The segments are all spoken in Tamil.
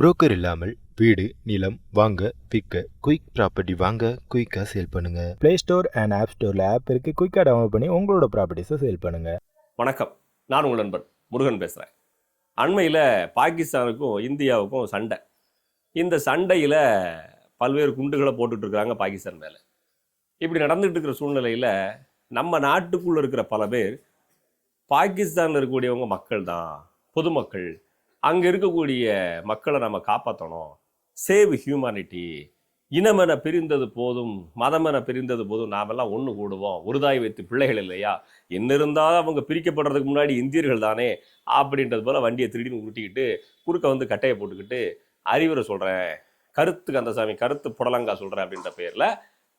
புரோக்கர் இல்லாமல் வீடு நிலம் வாங்க விற்க குயிக் ப்ராப்பர்ட்டி வாங்க குயிக்காக சேல் பண்ணுங்க. ப்ளே ஸ்டோர் அண்ட் ஆப் ஸ்டோரில் ஆப் இருக்குது குயிக்காக டவுன்லோட் பண்ணி உங்களோட ப்ராப்பர்ட்டிஸை சேல் பண்ணுங்க. வணக்கம். நான் உங்கள் நண்பன் முருகன் பேசுகிறேன் அண்மையில் பாகிஸ்தானுக்கும் இந்தியாவுக்கும் சண்டை. இந்த சண்டையில் பல்வேறு குண்டுகளை போட்டுட்டு இருக்காங்க பாகிஸ்தான் மேலே. இப்படி நடந்துட்டு இருக்கிற சூழ்நிலையில் நம்ம நாட்டுக்குள்ளே இருக்கிற பல பேர் பாகிஸ்தானில் இருக்கக்கூடியவங்க மக்கள் தான் பொதுமக்கள். அங்கே இருக்கக்கூடிய மக்களை நம்ம காப்பாற்றணும் சேவ் ஹியூமனிட்டி இனமென பிரிந்தது போதும் மதமென பிரிந்தது போதும் நாமெல்லாம் ஒன்று கூடுவோம். ஒருதாய் வைத்து பிள்ளைகள் இல்லையா? என்ன இருந்தாலும் அவங்க பிரிக்கப்படுறதுக்கு முன்னாடி இந்தியர்கள் தானே? அப்படின்றது போல் வண்டியை திருடின்னு உருட்டிக்கிட்டு குறுக்க வந்து கட்டையை போட்டுக்கிட்டு அறிவுரை சொல்கிறேன் கருத்து கந்தசாமி கருத்து புடலங்கா சொல்கிறேன் அப்படின்ற பேரில்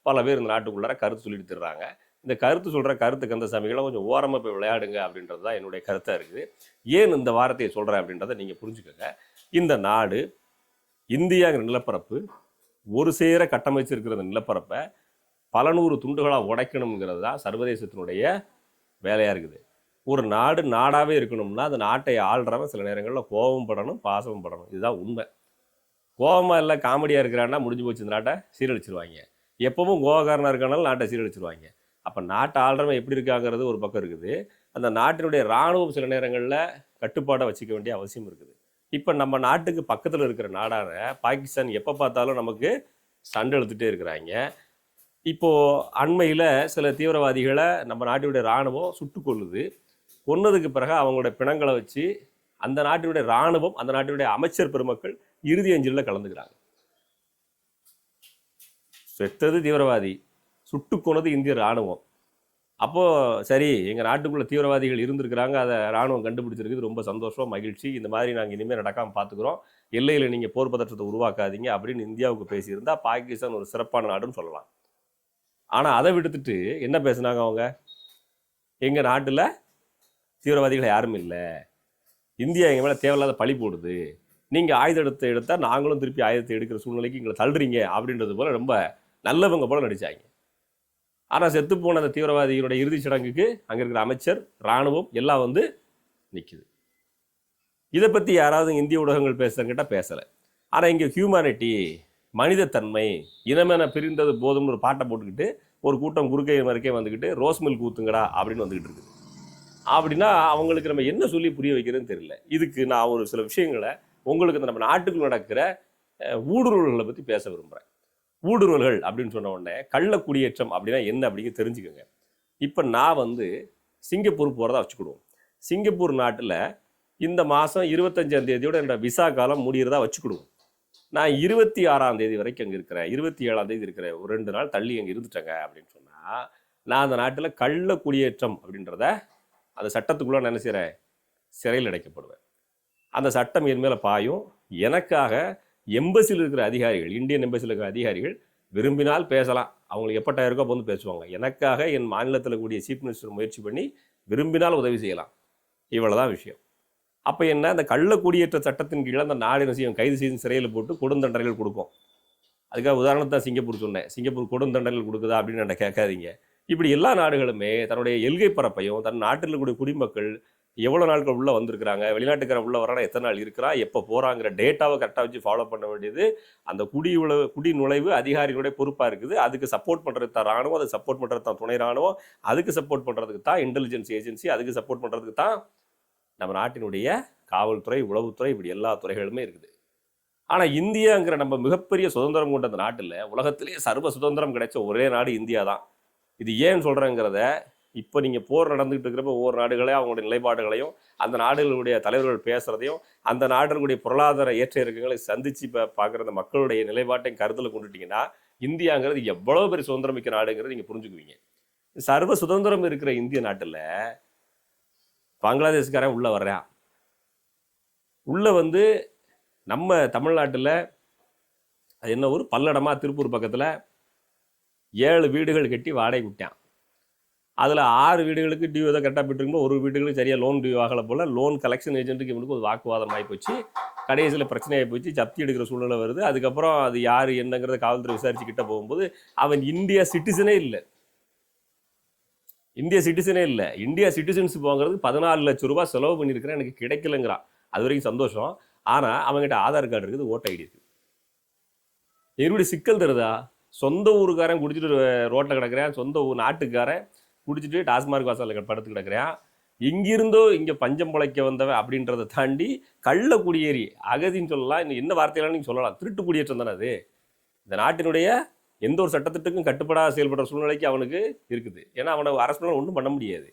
பல பேர் இந்த நாட்டுக்குள்ளார கருத்து சொல்லிட்டு தர்றாங்க. இந்த கருத்து சொல்கிற கருத்து கந்தசாமிகளை கொஞ்சம் ஓரமாக போய் விளையாடுங்க அப்படின்றது தான் என்னுடைய கருத்தாக இருக்குது. ஏன் இந்த வார்த்தையை சொல்கிறேன் அப்படின்றத நீங்கள் புரிஞ்சுக்கோங்க. இந்த நாடு இந்தியாங்கிற நிலப்பரப்பு ஒரு சேர கட்டமைச்சிருக்கிற அந்த நிலப்பரப்பை பல நூறு துண்டுகளாக உடைக்கணுங்கிறது தான் சர்வதேசத்தினுடைய வேலையாக இருக்குது. ஒரு நாடு நாடாகவே இருக்கணும்னா அந்த நாட்டை ஆள்றவன் சில நேரங்களில் கோபம் படணும் பாசமும் படணும். இதுதான் உண்மை. கோபமாக இல்லை காமெடியாக இருக்கிறான்னா முடிஞ்சு போச்சு இந்த நாட்டை சீரழிச்சிருவாங்க. எப்பவும் கோபக்காரனாக இருக்கானாலும் நாட்டை சீரழிச்சிருவாங்க. அப்போ நாட்டை ஆள்றவன் எப்படி இருக்காங்கிறது ஒரு பக்கம் இருக்குது. அந்த நாட்டினுடைய இராணுவம் சில நேரங்களில் கட்டுப்பாடை வச்சுக்க வேண்டிய அவசியம் இருக்குது. இப்போ நம்ம நாட்டுக்கு பக்கத்தில் இருக்கிற நாடான பாகிஸ்தான் எப்போ பார்த்தாலும் நமக்கு சண்டை இழுத்துட்டே இருக்கிறாங்க. இப்போது அண்மையில் சில தீவிரவாதிகளை நம்ம நாட்டினுடைய இராணுவம் சுட்டு கொள்ளுது கொன்னதுக்கு பிறகு அவங்களோட பிணங்களை வச்சு அந்த நாட்டினுடைய இராணுவம் அந்த நாட்டினுடைய அமைச்சர் பெருமக்கள் இறுதி அஞ்சலில் கலந்துக்கிறாங்க. செத்தது தீவிரவாதி. சுட்டு இந்திய இராணுவம் அப்போது சரி எங்கள் நாட்டுக்குள்ளே தீவிரவாதிகள் இருந்திருக்கிறாங்க அதை ராணுவம் கண்டுபிடிச்சிருக்குது ரொம்ப சந்தோஷம் மகிழ்ச்சி. இந்த மாதிரி நாங்கள் இனிமேல் நடக்காமல் பார்த்துக்குறோம் எல்லையில் நீங்கள் போர் பதற்றத்தை உருவாக்காதீங்க அப்படின்னு இந்தியாவுக்கு பேசியிருந்தா பாகிஸ்தான் ஒரு சிறப்பான நாடுன்னு சொல்லலாம். ஆனால் அதை விடுத்துட்டு என்ன பேசுனாங்க அவங்க? எங்கள் நாட்டில் தீவிரவாதிகள் யாரும் இல்லை. இந்தியா எங்கள் மேலே தேவையில்லாத பழி போடுது. நீங்கள் ஆயுதம் எடுத்து எடுத்தால் நாங்களும் திருப்பி ஆயுதத்தை எடுக்கிற சூழ்நிலைக்கு எங்களை தள்ளுறீங்க அப்படின்றது போல் ரொம்ப நல்லவங்க போல நடித்தாங்க ஆனால் செத்துப்போன அந்த தீவிரவாதிகளுடைய இறுதிச் சடங்குக்கு அங்கே இருக்கிற அமைச்சர் இராணுவம் எல்லாம் வந்து நிற்குது இதை பற்றி யாராவது இந்திய ஊடகங்கள் பேசுகிறங்கிட்ட பேசலை. ஆனால் இங்கே ஹியூமானிட்டி மனிதத்தன்மை இனமென பிரிந்தது போதும்னு ஒரு பாட்டை போட்டுக்கிட்டு ஒரு கூட்டம் குறுக்கை மறுக்கே வந்துக்கிட்டு ரோஸ் மில்க் கூத்துங்கடா அப்படின்னு வந்துக்கிட்டு இருக்குது. அப்படின்னா அவங்களுக்கு நம்ம என்ன சொல்லி புரிய வைக்கிறதுன்னு தெரியல. இதுக்கு நான் ஒரு சில விஷயங்களை உங்களுக்கு இந்த நம்ம நாட்டுக்குள் நடக்கிற ஊடுருவல்களை பற்றி பேச விரும்புகிறேன் ஊடுருவல்கள் அப்படின்னு சொன்ன உடனே கள்ள குடியேற்றம் அப்படின்னா என்ன அப்படிங்க தெரிஞ்சுக்கோங்க. இப்போ நான் வந்து சிங்கப்பூர் போகிறதா வச்சுக்கிடுவோம். சிங்கப்பூர் நாட்டில் இந்த மாதம் இருபத்தஞ்சாம் தேதியோட என்னோட விசா காலம் முடிகிறதா வச்சுக்கிடுவோம். நான் இருபத்தி ஆறாம் தேதி வரைக்கும் அங்கே இருக்கிறேன். இருபத்தி ஏழாம் தேதி இருக்கிறேன் ஒரு ரெண்டு நாள் தள்ளி அங்கே இருந்துட்டேங்க அப்படின்னு சொன்னால் நான் அந்த நாட்டில் கள்ள குடியேற்றம் அப்படின்றத அந்த சட்டத்துக்குள்ளே நினைச்சிறேன் சிறையில் அடைக்கப்படுவேன். அந்த சட்டம் என் மேலே பாயும். எனக்காக எம்பசியில் இருக்கிற அதிகாரிகள் இந்தியன் எம்பசியில் இருக்கிற அதிகாரிகள் விரும்பினால் பேசலாம். அவங்களுக்கு எப்பட்டாயிரம் இருக்கோ அப்போ வந்து பேசுவாங்க. எனக்காக என் மாநிலத்தில் கூடிய சீஃப் மினிஸ்டர் முயற்சி பண்ணி விரும்பினால் உதவி செய்யலாம். இவ்வளோதான் விஷயம். அப்போ என்ன? அந்த கள்ள குடியேற்ற சட்டத்தின் கீழே அந்த நாடு செய்யும்? கைது செய்து சிறையில் போட்டு கொடுந்தண்டனைகள் கொடுக்கும். அதுக்காக உதாரணத்தை சிங்கப்பூர் சொன்னேன். சிங்கப்பூர் கொடுந்தண்டனைகள் கொடுக்குதா அப்படின்னு என்கிட்ட கேட்காதீங்க. இப்படி எல்லா நாடுகளுமே தன்னுடைய எல்கை பரப்பையும் தன் நாட்டில் இருக்கக்கூடிய குடிமக்கள் எவ்வளோ நாட்கள் உள்ளே வந்திருக்கிறாங்க? வெளிநாட்டுக்கார உள்ள வரானா எத்தனை நாள் இருக்கிறா? எப்போ போகிறாங்கிற டேட்டாவை கரெக்டாக வச்சு ஃபாலோ பண்ண வேண்டியது. அந்த குடி உழவு குடி நுழைவு அதிகாரிகளுடைய பொறுப்பாக இருக்குது. அதுக்கு சப்போர்ட் பண்ணுறது தான் ராணுவம் அதுக்கு சப்போர்ட் பண்ணுறது தான் துணை ராணுவம் அதுக்கு சப்போர்ட் பண்ணுறதுக்கு தான் இன்டெலிஜென்ஸ் ஏஜென்சி அதுக்கு சப்போர்ட் பண்ணுறதுக்கு தான் நம்ம நாட்டினுடைய காவல்துறை உளவுத்துறை இப்படி எல்லா துறைகளுமே இருக்குது. ஆனால் இந்தியாங்கிற நம்ம மிகப்பெரிய சுதந்திரம் கொண்ட அந்த நாட்டில் உலகத்திலேயே சர்வ சுதந்திரம் கிடைச்ச ஒரே நாடு இந்தியா தான் இது ஏன் சொல்கிறேங்கிறத இப்போ நீங்கள் போர் நடந்துகிட்டு இருக்கிறப்ப ஒவ்வொரு நாடுகளையும் அவங்களுடைய நிலைப்பாடுகளையும் அந்த நாடுகளுடைய தலைவர்கள் பேசுகிறதையும் அந்த நாடுகளுடைய பொருளாதார ஏற்ற இறக்கங்களை சந்தித்து இப்போ பார்க்குற மக்களுடைய நிலைப்பாட்டையும் கருத்தில் கொண்டுட்டிங்கன்னா இந்தியாங்கிறது எவ்வளோ பெரிய சுதந்திரம் மிக்க நாடுங்கிறது நீங்கள் புரிஞ்சுக்குவீங்க. சர்வ சுதந்திரம் இருக்கிற இந்திய நாட்டில் பங்களாதேஷ்காரன் உள்ளே வர்றான். உள்ளே வந்து நம்ம தமிழ்நாட்டில் அது என்ன ஊர் பல்லடமா திருப்பூர் பக்கத்தில் ஏழு வீடுகள் கட்டி வாடகை விட்டான். அதில் ஆறு வீடுகளுக்கு டியூ ஏதோ கரெக்டாக போயிட்டுருக்கும்போது ஒரு வீடுகளுக்கு சரியாக லோன் டியூ ஆகலை போல் லோன் கலெக்ஷன் ஏஜென்ட்டுக்கு இவனுக்கு ஒரு வாக்குவாதம் ஆகி போச்சு கடைசியில் பிரச்சனையாகி போச்சு. ஜப்தி எடுக்கிற சூழ்நிலை வருது. அதுக்கப்புறம் அது யார் என்னங்கிறத காவல்துறை விசாரிச்சுக்கிட்ட போகும்போது அவன் இந்தியா சிட்டிசனே இல்லை. இந்திய சிட்டிசனே இல்லை. இந்தியா சிட்டிசன்ஸ் போங்கிறது பதினாலு லட்ச ரூபாய் செலவு பண்ணியிருக்கிறேன். எனக்கு கிடைக்கலங்கிறான். அது வரைக்கும் சந்தோஷம். ஆனால் அவங்ககிட்ட ஆதார் கார்டு இருக்குது ஓட்டர் ஐடி இருக்குது. என்னுடைய சிக்கல் தருதா சொந்த ஊருக்காரன் குடிச்சிட்டு ரோட்டில் கிடக்குறேன். சொந்த ஊர் நாட்டுக்காரன் குடிச்சிட்டு டாஸ்மார்க் வாசலில் படுத்து கிடக்கிறேன். எங்கிருந்தோ இங்கே பஞ்சம் பிழைக்க வந்தவன் அப்படின்றத தாண்டி கள்ள குடியேறி அகதின்னு சொல்லலாம் இன்னும் என்ன வார்த்தையெல்லாம் நீங்கள் சொல்லலாம் திருட்டு குடியேற்றம் தானே அது? இந்த நாட்டினுடைய எந்த ஒரு சட்டத்திட்டுக்கும் கட்டுப்படாத செயல்படுற சூழ்நிலைக்கு அவனுக்கு இருக்குது. ஏன்னா அவனை அரசு ஒன்றும் பண்ண முடியாது.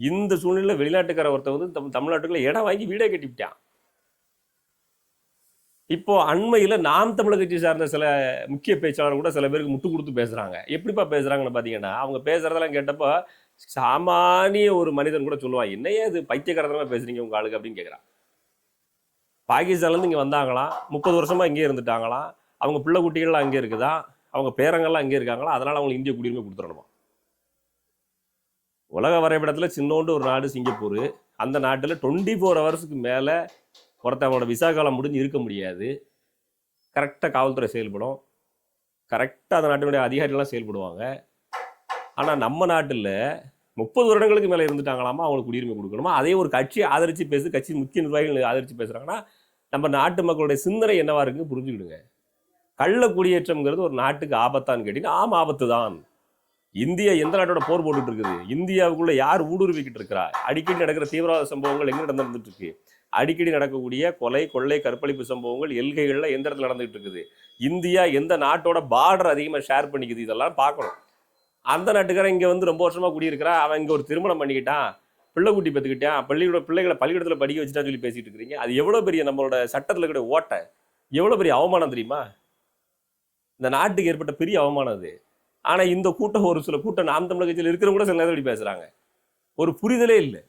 இந்த சூழ்நிலையில் வெளிநாட்டுக்கார ஒருத்தர் வந்து தம் தமிழ்நாட்டுக்குள்ள இடம் வாங்கி வீடே கட்டிவிட்டான். இப்போ அண்மையில் நாம் தமிழர் கட்சி சார்ந்த சில முக்கிய பேச்சாளர் கூட சில பேருக்கு முட்டு கொடுத்து பேசுகிறாங்க எப்படிப்பா பேசுகிறாங்கன்னு பார்த்தீங்கன்னா அவங்க பேசுகிறதெல்லாம் கேட்டப்போ சாமானிய ஒரு மனிதன் கூட சொல்லுவான் என்னையே இது பைத்தியக்காரத்தனமா பேசுறீங்க உங்க ஆளுக்கு? அப்படின்னு கேட்குறான் பாகிஸ்தான்லேருந்து இங்கே வந்தாங்களாம் முப்பது வருஷமாக இங்கே இருந்துட்டாங்களாம் அவங்க பிள்ளை குட்டிகள்லாம் அங்கே இருக்குதா? அவங்க பேரங்கள்லாம் அங்கே இருக்காங்களா? அதனால் அவங்களுக்கு இந்திய குடியுரிமை கொடுத்துடணுமா? உலக வரைபடத்தில் சின்னோண்டு ஒரு நாடு சிங்கப்பூர். அந்த நாட்டில் டுவெண்ட்டி ஃபோர் ஹவர்ஸுக்கு மேலே ஒருத்தவனோட விசா காலம் முடிஞ்சு இருக்க முடியாது. கரெக்டாக காவல்துறை செயல்படும். கரெக்டாக அந்த நாட்டினுடைய அதிகாரிகள்லாம் செயல்படுவாங்க. ஆனால் நம்ம நாட்டில் முப்பது வருடங்களுக்கு மேலே இருந்துட்டாங்களாமா? அவங்களுக்கு குடியுரிமை கொடுக்கணுமா? அதே ஒரு கட்சி ஆதரித்து பேசு கட்சி முக்கிய நிர்வாகிகள் ஆதரித்து பேசுகிறாங்கன்னா நம்ம நாட்டு மக்களுடைய சிந்தனை என்னவா இருக்குன்னு புரிஞ்சுக்கிடுங்க. கள்ள குடியேற்றம்ங்கிறது ஒரு நாட்டுக்கு ஆபத்தான்னு கேட்டிங்கன்னா ஆம் ஆபத்து தான் இந்தியா எந்த நாட்டோட போர் போட்டுட்டு இருக்குது? இந்தியாவுக்குள்ள யார் ஊடுருவிக்கிட்டு இருக்கிறா? அடிக்கடி நடக்கிற தீவிரவாத சம்பவங்கள் எங்கே நடந்துட்டு இருக்கு? அடிக்கடி நடக்கக்கூடிய கொலை கொள்ளை கற்பழிப்பு சம்பவங்கள் எல்கைகளில் எந்த இடத்துல நடந்துகிட்டு இருக்குது? இந்தியா எந்த நாட்டோட பார்டர் அதிகமாக ஷேர் பண்ணிக்குது? இதெல்லாம் பார்க்கணும். அந்த நாட்டுக்காரன் இங்கே வந்து ரொம்ப வருஷமாக குடியிருக்கிறா அவன் இங்கே ஒரு திருமணம் பண்ணிக்கிட்டான். பிள்ளை குட்டி பெற்றுக்கிட்டான் பள்ளியோட பிள்ளைகளை பள்ளிக்கூடத்தில் படிக்க வச்சுட்டான்னு சொல்லி பேசிட்டு இருக்கிறீங்க. அது எவ்வளோ பெரிய நம்மளோட சட்டத்தில் இருக்கிற ஓட்டை? எவ்வளோ பெரிய அவமானம் தெரியுமா? இந்த நாட்டுக்கு ஏற்பட்ட பெரிய அவமானம் அது. ஆனால் இந்த கூட்டம் ஒரு சில கூட்டம் நாம் தமிழர் கட்சியில் இருக்கிறவங்க கூட சில நேரம் இப்படி பேசுகிறாங்க ஒரு புரிதலே இல்லை.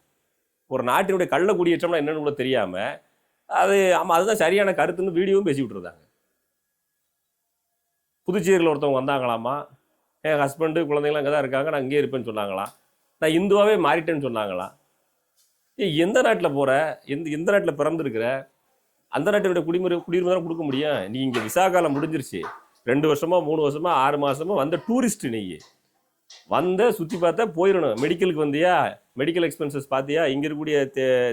ஒரு நாட்டினுடைய கள்ள குடியேற்றம்னா என்னன்னு கூட தெரியாமல் அது ஆமாம் அதுதான் சரியான கருத்துன்னு வீடியோவும் பேசி விட்டுருந்தாங்க புதுச்சேரியில் ஒருத்தவங்க வந்தாங்களாமா? என் ஹஸ்பண்டு குழந்தைங்களாம் அங்கே தான் இருக்காங்க நான் இங்கே இருப்பேன்னு சொன்னாங்களாம் நான் இந்துவாகவே மாறிட்டேன்னு சொன்னாங்களாம் ஏய் எந்த நாட்டில் போகிற எந்த எந்த நாட்டில் பிறந்திருக்கிற? அந்த நாட்டினுடைய குடிமுறை குடியுரிமை தான் கொடுக்க முடியும்? நீ இங்கே விசா காலம் முடிஞ்சிருச்சு. ரெண்டு வருஷமா மூணு வருஷமா ஆறு மாதமா வந்த டூரிஸ்ட் நீ. வந்த சுற்றி பார்த்தா போயிடணும் மெடிக்கலுக்கு வந்தியா? மெடிக்கல் எக்ஸ்பென்சஸ் பார்த்தியா இங்கே இருக்கக்கூடிய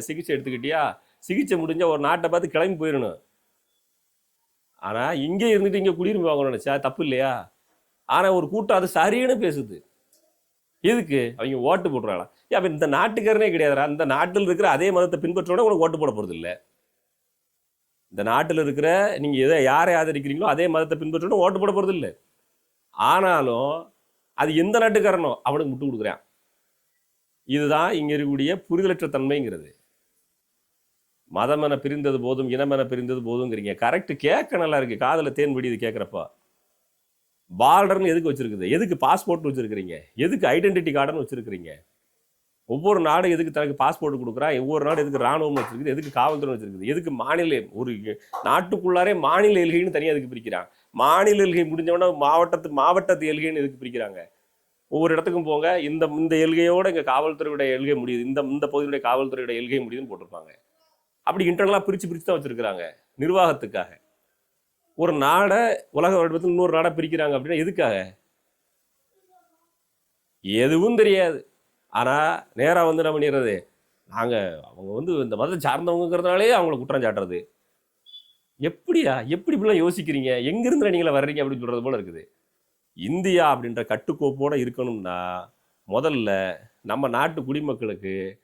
சிகிச்சை எடுத்துக்கிட்டியா? சிகிச்சை முடிஞ்சா ஒரு நாட்டை பார்த்து கிளம்பி போயிடணும் ஆனால் இங்கே இருந்துட்டு இங்கே குடியுரிமை வாங்கணும்னு நினச்சா தப்பு இல்லையா? ஆனால் ஒரு கூட்டம் அது சரின்னு பேசுது. எதுக்கு? அவங்க ஓட்டு போடுறாங்களா ஏன் அப்போ இந்த நாட்டுக்காரனே கிடையாதுடா. இந்த நாட்டில் இருக்கிற அதே மதத்தை பின்பற்றோட உனக்கு ஓட்டு போட போகிறது இல்லை. இந்த நாட்டில் இருக்கிற நீங்கள் எதை யாரை ஆதரிக்கிறீங்களோ அதே மதத்தை பின்பற்றணும் ஓட்டு போட போகிறது இல்லை. ஆனாலும் அது எந்த நாட்டுக்காரனோ அவனுக்கு முட்டு கொடுக்குறான். இதுதான் இங்கே இருக்கக்கூடிய புரிதலற்ற தன்மைங்கிறது. மதம் என பிரிந்தது போதும் இனம் என பிரிந்தது போதுங்கிறீங்க. கரெக்ட் கேட்க நல்லா இருக்கு. காதில் தேன் பிடிது கேட்குறப்ப பார்டர்னு எதுக்கு வச்சிருக்குது? எதுக்கு பாஸ்போர்ட் வச்சுருக்கிறீங்க? எதுக்கு ஐடென்டிட்டி கார்டுன்னு வச்சுருக்கிறீங்க? ஒவ்வொரு நாடும் எதுக்கு தனக்கு பாஸ்போர்ட் கொடுக்குறா? ஒவ்வொரு நாடு எதுக்கு ராணுவம் வச்சிருக்குது? எதுக்கு காவல்துறை வச்சிருக்குது? எதுக்கு மாநில ஒரு நாட்டுக்குள்ளாரே மாநில எல்கைன்னு தனியாக எதுக்கு பிரிக்கிறான்? மாநில எல்கை முடிஞ்சவொடனே மாவட்டத்து மாவட்டத்து எல்கைன்னு எதுக்கு பிரிக்கிறாங்க? ஒவ்வொரு இடத்துக்கும் போங்க. இந்த இந்த எல்கையோட இங்கே காவல்துறையுடைய எல்கை முடியுது. இந்த இந்த பகுதியுடைய காவல்துறையுடைய எல்கை முடியுதுன்னு போட்டிருப்பாங்க. அப்படி இன்டர்னலாக பிரித்து பிரித்து தான் வச்சுருக்கிறாங்க. நிர்வாகத்துக்காக. ஒரு நாடை உலக வடிவத்தில் இன்னொரு நாடை பிரிக்கிறாங்க அப்படின்னா எதுக்காக? எதுவும் தெரியாது. ஆனால் நேராக வந்து என்ன பண்ணிடுறது? நாங்கள் அவங்க வந்து இந்த மதத்தை சார்ந்தவங்கிறதுனாலே அவங்கள குற்றம் சாட்டுறது. எப்படியா? எப்படி இப்படிலாம் யோசிக்கிறீங்க? எங்கிருந்து நீங்களா வர்றீங்க அப்படின்னு சொல்கிறது போல இருக்குது. இந்தியா அப்படின்ற கட்டுக்கோப்போடு இருக்கணும்னா முதல்ல நம்ம நாட்டு குடிமக்களுக்கு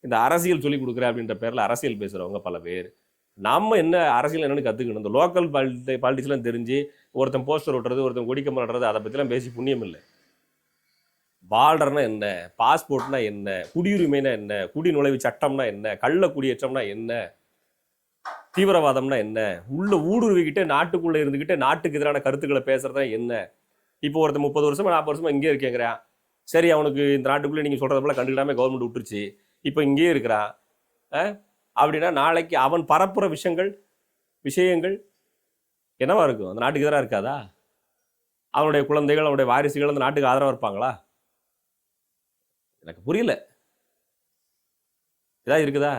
இந்த அரசியல் சொல்லிக் கொடுக்குற அப்படின்ற பேரில் அரசியல் பேசுகிறவங்க பல பேர். நம்ம என்ன அரசியல் என்னென்னு கற்றுக்கணும் இந்த லோக்கல் பாலிட்டி பாலிட்டிக்ஸ்லாம் தெரிஞ்சு ஒருத்தன் போஸ்டர் ஓட்டுறது ஒருத்தன் கொடிக்க மாட்டுறது அதை பற்றிலாம் பேசி புண்ணியம் இல்லை. பார்டர்னா என்ன? பாஸ்போர்ட்னா என்ன? குடியுரிமைனா என்ன? குடி நுழைவு சட்டம்னா என்ன? கள்ள குடியேற்றம்னா என்ன? தீவிரவாதம்னா என்ன? உள்ள ஊடுருவிக்கிட்டு நாட்டுக்குள்ள இருந்துக்கிட்டே நாட்டுக்கு எதிரான கருத்துக்களை பேசுறதா என்ன? இப்போ ஒருத்தன் முப்பது வருஷமா நாற்பது வருஷமா இங்கே இருக்கேங்கிறான். சரி அவனுக்கு இந்த நாட்டுக்குள்ளே நீங்கள் சொல்கிறத போல கண்டுக்கிடாம கவர்மெண்ட் விட்டுருச்சு. இப்போ இங்கேயே இருக்கிறான். அப்படின்னா நாளைக்கு அவன் பரப்புற விஷயங்கள் விஷயங்கள் என்னவா இருக்கும்? அந்த நாட்டுக்கு எதிராக இருக்காதா? அவனுடைய குழந்தைகள் அவனுடைய வாரிசுகள் அந்த நாட்டுக்கு ஆதரவாக இருப்பாங்களா? எனக்கு புரியல. இதாக இருக்குதா?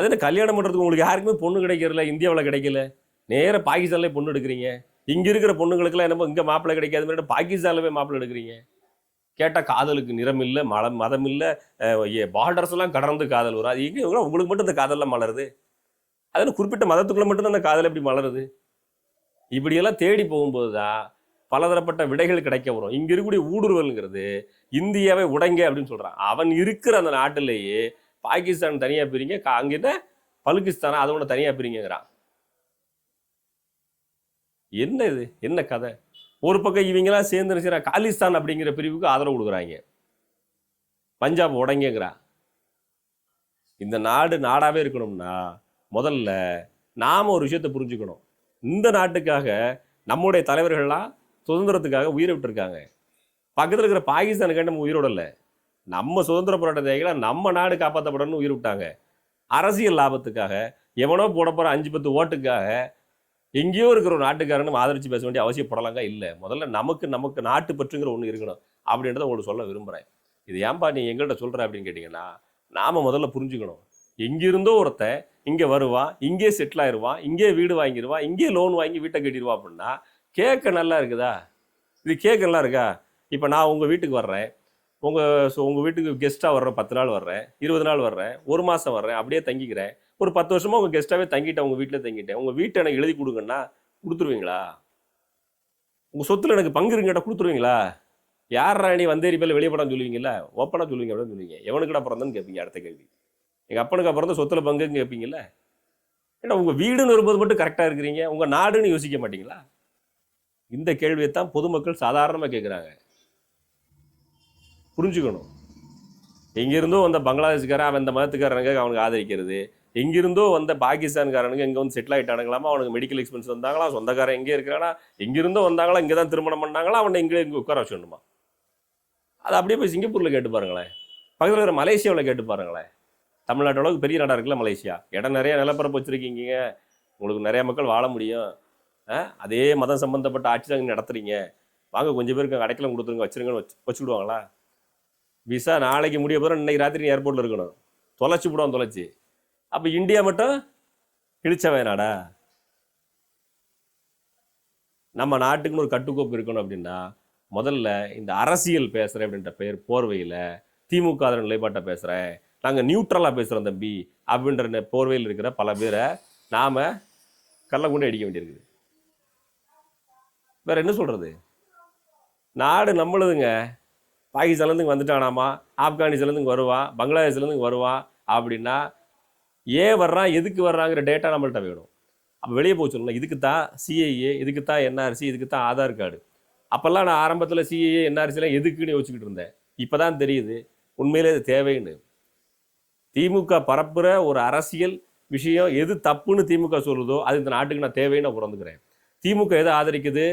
அது என்ன கல்யாணம் பண்ணுறதுக்கு உங்களுக்கு யாருக்குமே பொண்ணு கிடைக்கிறல இந்தியாவில் கிடைக்கல. நேராக பாகிஸ்தான்லேயே பொண்ணு எடுக்கிறீங்க. இங்கே இருக்கிற பொண்ணுங்களுக்குலாம் என்னமோ இங்கே மாப்பிள்ளை கிடைக்காத மாதிரி பாகிஸ்தானில் போய் மாப்பிள்ளை எடுக்கிறீங்க. கேட்டால் காதலுக்கு நிறம் இல்லை மலம் மதம் இல்லை பார்டர்ஸ் எல்லாம் கடந்து காதல் வரும். அது எங்கே உங்களுக்கு மட்டும் இந்த காதல்லாம் மலருது? அதில் குறிப்பிட்ட மதத்துக்குள்ளே மட்டும்தான் அந்த காதல் எப்படி மலருது? இப்படியெல்லாம் தேடி போகும்போது தான் பலதரப்பட்ட விடைகள் கிடைக்க வரும். இங்கே இருக்கக்கூடிய ஊடுருவல்ங்கிறது இந்தியாவை உடைங்க அப்படின்னு சொல்கிறான் அவன் இருக்கிற அந்த நாட்டிலேயே பாகிஸ்தான் தனியா பிரிங்க கா- அங்கிட்ட பலுக்கிஸ்தானா அதை ஒன்று தனியா பிரிங்கிறான் என்ன இது? என்ன கதை? ஒரு பக்கம் இவங்கெல்லாம் சேர்ந்து நினைச்சிடா காலிஸ்தான் அப்படிங்கிற பிரிவுக்கு ஆதரவு கொடுக்குறாங்க. பஞ்சாப் உடங்கிறா இந்த நாடு நாடாவே இருக்கணும்னா முதல்ல நாம ஒரு விஷயத்தை புரிஞ்சுக்கணும். இந்த நாட்டுக்காக நம்முடைய தலைவர்கள்லாம் சுதந்திரத்துக்காக உயிரை விட்டுருக்காங்க. பக்கத்தில் இருக்கிற பாகிஸ்தானுக்காண்டி நம்ம உயிரோடலை நம்ம சுதந்திர போராட்ட தியாகிகளை நம்ம நாடு காப்பாற்றப்படணும்னு உயிர் விட்டாங்க. அரசியல் லாபத்துக்காக எவனோ போட போகிற அஞ்சு பத்து ஓட்டுக்காக எங்கேயோ இருக்கிற ஒரு நாட்டுக்காரனும் ஆதரித்து பேச வேண்டிய அவசியப்படலாங்க இல்லை. முதல்ல நமக்கு நமக்கு நாட்டு பற்றுங்கிற ஒன்று இருக்கணும் அப்படின்றத உங்களுக்கு சொல்ல விரும்புகிறேன் இது ஏன்பா நீ எங்கள்கிட்ட சொல்கிற அப்படின்னு கேட்டிங்கன்னா நாம் முதல்ல புரிஞ்சுக்கணும். எங்கிருந்தோ ஒருத்தன் இங்கே வருவான் இங்கே செட்டில் ஆயிடுவான் இங்கே வீடு வாங்கிடுவான் இங்கே லோன் வாங்கி வீட்டை கட்டிடுவான் அப்படின்னா கேட்க நல்லா இருக்குதா? இது கேட்க நல்லா இருக்கா? இப்போ நான் உங்கள் வீட்டுக்கு வர்றேன். உங்கள் ஸோ உங்கள் வீட்டுக்கு கெஸ்ட்டாக வர்றேன் பத்து நாள் வர்றேன் இருபது நாள் வர்றேன் ஒரு மாதம் வர்றேன் அப்படியே தங்கிக்கிறேன். ஒரு பத்து வருஷமாக உங்கள் கெஸ்ட்டாகவே தங்கிட்டேன் உங்கள் வீட்டில் தங்கிட்டேன். உங்கள் வீட்டை எனக்கு எழுதி கொடுங்கன்னா கொடுத்துருவீங்களா? உங்கள் சொத்துல எனக்கு பங்கு இருங்கிட்ட கொடுத்துருவீங்களா? யார் ராணி வந்தேரி பேர்ல வெளியே படம் சொல்லுவீங்களா ஓப்பனாக சொல்லுவீங்க அப்படின்னு சொல்லுவீங்க. எவனுக்குடா பிறந்தன்னு கேட்பீங்க அடுத்த கேள்வி. எங்கள் அப்பனுக்கு அப்புறம் தான் பங்குன்னு கேட்பீங்கல்ல ஏன்னா உங்கள் வீடுன்னு வரும்போது மட்டும் கரெக்டாக இருக்கிறீங்க? உங்கள் நாடுன்னு யோசிக்க மாட்டீங்களா? இந்த கேள்வியை தான் பொதுமக்கள் சாதாரணமாக கேட்குறாங்க புரிஞ்சுக்கணும். எங்கேருந்தோ வந்த பங்களாதேஷ்காரன் அவன் இந்த மதத்துக்காரனுங்க அவனுக்கு ஆதரிக்கிறது. எங்கிருந்தோ வந்த பாகிஸ்தான்காரனுங்க இங்கே வந்து செட்டில் ஆகிட்டானுங்களாமா அவனுக்கு மெடிக்கல் எக்ஸ்பென்ஸ் வந்தாங்களா சொந்தக்காரன் எங்கே இருக்கிறானா எங்கிருந்தோ வந்தாங்களா இங்கே தான் திருமணம் பண்ணாங்களா அவனை இங்கே இங்கே உட்கார வச்சுக்கணுமா அது அப்படியே போய் சிங்கப்பூரில் கேட்டு பாருங்களேன். பக்கத்தில் இருக்கிற மலேசியாவில் கேட்டு பாருங்களேன். தமிழ்நாட்டு அளவுக்கு பெரிய நாடாக இருக்குல்ல மலேசியா. இடம் நிறைய நிலப்பரப்பு வச்சுருக்கீங்க உங்களுக்கு நிறைய மக்கள் வாழ முடியும். ஆ? அதே மதம் சம்மந்தப்பட்ட ஆட்சி தான் நடத்துகிறீங்க வாங்க கொஞ்சம் பேருக்கு அடைக்கலம் கொடுத்துருங்க வச்சுருங்கன்னு வச்சு வச்சுக்கிடுவாங்களா விசா நாளைக்கு முடிய போகிற இன்னைக்கு ராத்திரி நீ ஏர்போர்ட்டில் இருக்கணும். தொலைச்சி விடுவான் தொலைச்சி. அப்போ இந்தியா மட்டும் கிழிச்சவன் வேணாடா நம்ம நாட்டுக்குன்னு ஒரு கட்டுக்கோப்பு இருக்கணும் அப்படின்னா முதல்ல இந்த அரசியல் பேசுகிறேன் அப்படின்ற பெயர் போர்வையில் திமுக அதன் நிலைப்பாட்டை பேசுகிறேன் நாங்கள் நியூட்ரலாக பேசுகிறோம் தம்பி அப்படின்ற போர்வையில் இருக்கிற பல பேரை நாம் கள்ளக்குண்டே அடிக்க வேண்டியிருக்குது வேற என்ன சொல்கிறது நாடு நம்மளுதுங்க. பாகிஸ்தான்லேருந்து வந்துட்டானாமா? ஆப்கானிஸ்தான்லேருந்து இங்க வருவான் பங்களாதேஷ்லேருந்து இங்க வருவான் அப்படின்னா ஏன் வர்றான் எதுக்கு வர்றாங்கிற டேட்டா நம்மள்கிட்ட வேணும். அப்போ வெளியே போக சொல்லணும். இதுக்கு தான் சிஐஏ இதுக்கு தான் என்ஆர்சி இதுக்கு தான் ஆதார் கார்டு அப்போல்லாம் நான் ஆரம்பத்தில் சிஏஏ என்ஆர்சிலாம் எதுக்குன்னு யோசிச்சுக்கிட்டு இருந்தேன். இப்போ தான் தெரியுது. உண்மையிலே இது தேவைன்னு. திமுக பரப்புகிற ஒரு அரசியல் விஷயம் எது தப்புன்னு திமுக சொல்லுதோ அது இந்த நாட்டுக்கு நான் தேவைன்னு நான் பிறந்துக்கிறேன் திமுக எதை ஆதரிக்குது?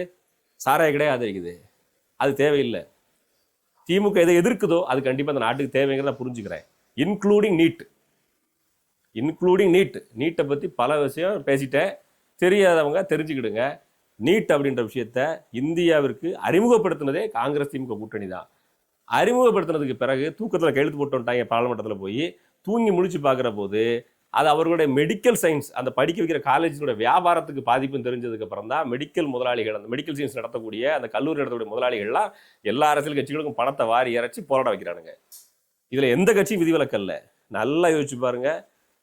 சாராய கடையை ஆதரிக்குது. அது தேவையில்லை. திமுக எதை எதிர்க்குதோ அது கண்டிப்பாக அந்த நாட்டுக்கு தேவைங்கிறத புரிஞ்சுக்கிறேன். இன்க்ளூடிங் நீட் இன்க்ளூடிங் நீட் நீட்டை பற்றி பல விஷயம் பேசிட்டேன். தெரியாதவங்க தெரிஞ்சுக்கிடுங்க. நீட் அப்படின்ற விஷயத்த இந்தியாவிற்கு அறிமுகப்படுத்தினதே காங்கிரஸ் திமுக கூட்டணி தான். அறிமுகப்படுத்தினதுக்கு பிறகு தூக்கத்தில் கையெழுத்து போட்டு வந்துட்டாங்க பாராளுமன்றத்தில் போய். தூங்கி முழிச்சு பார்க்குற போது அது அவர்களுடைய மெடிக்கல் சயின்ஸ் அந்த படிக்க வைக்கிற காலேஜினுடைய வியாபாரத்துக்கு பாதிப்புன்னு தெரிஞ்சதுக்கு அப்புறம் தான் மெடிக்கல் முதலாளிகள் அந்த மெடிக்கல் சயின்ஸ் நடத்தக்கூடிய அந்த கல்லூரி நடத்தக்கூடிய முதலாளிகள்லாம் எல்லா அரசியல் கட்சிகளுக்கும் பணத்தை வாரி இறைச்சி போராட வைக்கிறானுங்க. இதில் எந்த கட்சியும் விதிவிலக்கல்ல நல்லா யோசிச்சு பாருங்க.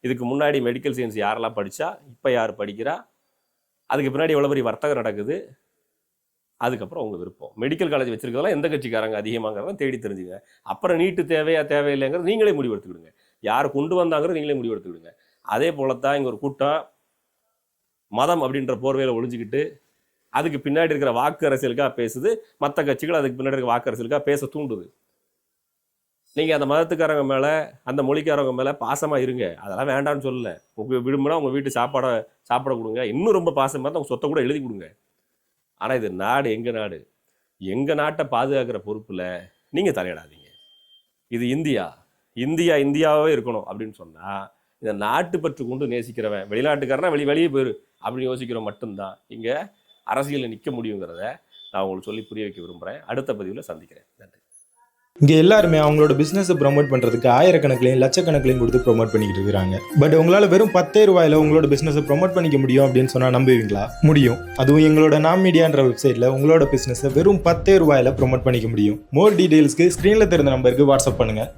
இதுக்கு முன்னாடி மெடிக்கல் சயின்ஸ் யாரெல்லாம் படித்தா இப்போ யார் படிக்கிறா? அதுக்கு பின்னாடி எவ்வளோ பெரிய வர்த்தகம் நடக்குது? அதுக்கப்புறம் உங்கள் விருப்பம். மெடிக்கல் காலேஜ் வச்சிருக்கிறதெல்லாம் எந்த கட்சிக்காரங்க அதிகமாங்கிறத தேடி தெரிஞ்சுங்க. அப்புறம் நீட்டு தேவையா தேவையில்லைங்கிறது நீங்களே முடிவெடுத்துக்கிடுங்க. யார் கொண்டு வந்தாங்கிறது நீங்களே முடிவெடுத்துக்கிடுங்க அதே போல தான் இங்கே ஒரு கூட்டம் மதம் அப்படின்ற போர்வையில் ஒழிஞ்சிக்கிட்டு அதுக்கு பின்னாடி இருக்கிற வாக்கு அரசியலுக்காக பேசுது. மற்ற கட்சிகள் அதுக்கு பின்னாடி இருக்கிற வாக்கு அரசியலுக்காக பேச தூண்டுது. நீங்கள் அந்த மதத்துக்காரங்க மேலே அந்த மொழிக்காரவங்க மேலே பாசமாக இருங்க. அதெல்லாம் வேண்டாம்னு சொல்லல. உங்கள் விரும்பினா உங்கள் வீட்டு சாப்பாடை சாப்பிட கொடுங்க. இன்னும் ரொம்ப பாசமாக இருந்தால் உங்கள் சொத்தை கூட எழுதி கொடுங்க. ஆனால் இது நாடு எங்கள் நாடு? எங்கள் நாட்டை பாதுகாக்கிற பொறுப்பில் நீங்கள் தலையிடாதீங்க. இது இந்தியா. இந்தியா இந்தியாவே இருக்கணும் அப்படின்னு சொன்னால் இந்த நாட்டு பற்று கொண்டு நேசிக்கிறவன் வெளிநாட்டுக்காரனா வெளி வெளியே போயிரு அப்படின்னு யோசிக்கிறோம் மட்டும்தான். இங்கே அரசியலில் நிற்க முடியுங்கிறத நான் உங்களுக்கு சொல்லி புரிய வைக்க விரும்புகிறேன் அடுத்த பதிவில் சந்திக்கிறேன். நன்றி. இங்கே எல்லாருமே அவங்களோட பிஸ்னஸை ப்ரோமோட் பண்ணுறதுக்கு ஆயிரக்கணக்கிலையும் லட்சக்கணக்கிலையும் கொடுத்து ப்ரோமோட் பண்ணிக்கிட்டு இருக்கிறாங்க. பட் உங்களால் வெறும் பத்தே ரூபாயில் உங்களோட பிஸ்னஸை ப்ரொமோட் பண்ணிக்க முடியும் அப்படின்னு சொன்னால் நம்புவீங்களா? முடியும். அதுவும் எங்களோட நாம் மீடியான்ற வெப்சைட்டில் உங்களோட பிஸ்னஸை வெறும் பத்தே ரூபாயில் ப்ரொமோட் பண்ணிக்க முடியும். மோர் டீடைல்ஸ்க்கு ஸ்க்ரீனில் தெரிந்த நம்பருக்கு வாட்ஸ்அப் பண்ணுங்கள்